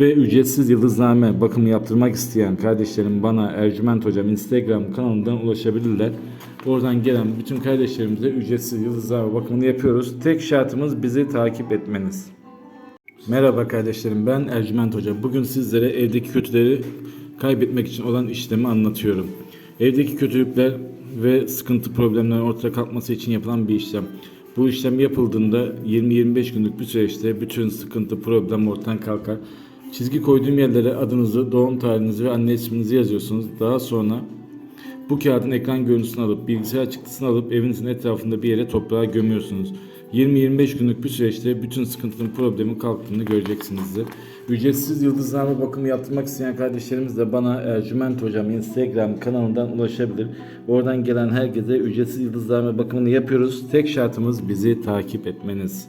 Ve ücretsiz yıldızname bakımı yaptırmak isteyen kardeşlerim bana Ercüment Hocam Instagram kanalından ulaşabilirler. Oradan gelen bütün kardeşlerimize ücretsiz yıldızname bakımını yapıyoruz. Tek şartımız bizi takip etmeniz. Merhaba kardeşlerim ben Ercüment Hoca. Bugün sizlere evdeki kötüleri kaybetmek için olan işlemi anlatıyorum. Evdeki kötülükler ve sıkıntı problemlerin ortaya kalkması için yapılan bir işlem. Bu işlem yapıldığında 20-25 günlük bir süreçte bütün sıkıntı problem ortadan kalkar. Çizgi koyduğum yerlere adınızı, doğum tarihinizi ve anne isminizi yazıyorsunuz. Daha sonra bu kağıdın ekran görüntüsünü alıp bilgisayar çıktısını alıp evinizin etrafında bir yere toprağa gömüyorsunuz. 20-25 günlük bir süreçte bütün sıkıntının problemin kalktığını göreceksinizdir. Ücretsiz yıldızname bakımı yaptırmak isteyen kardeşlerimiz de bana Ercüment Hocam Instagram kanalından ulaşabilir. Oradan gelen herkese ücretsiz yıldızname bakımını yapıyoruz. Tek şartımız bizi takip etmeniz.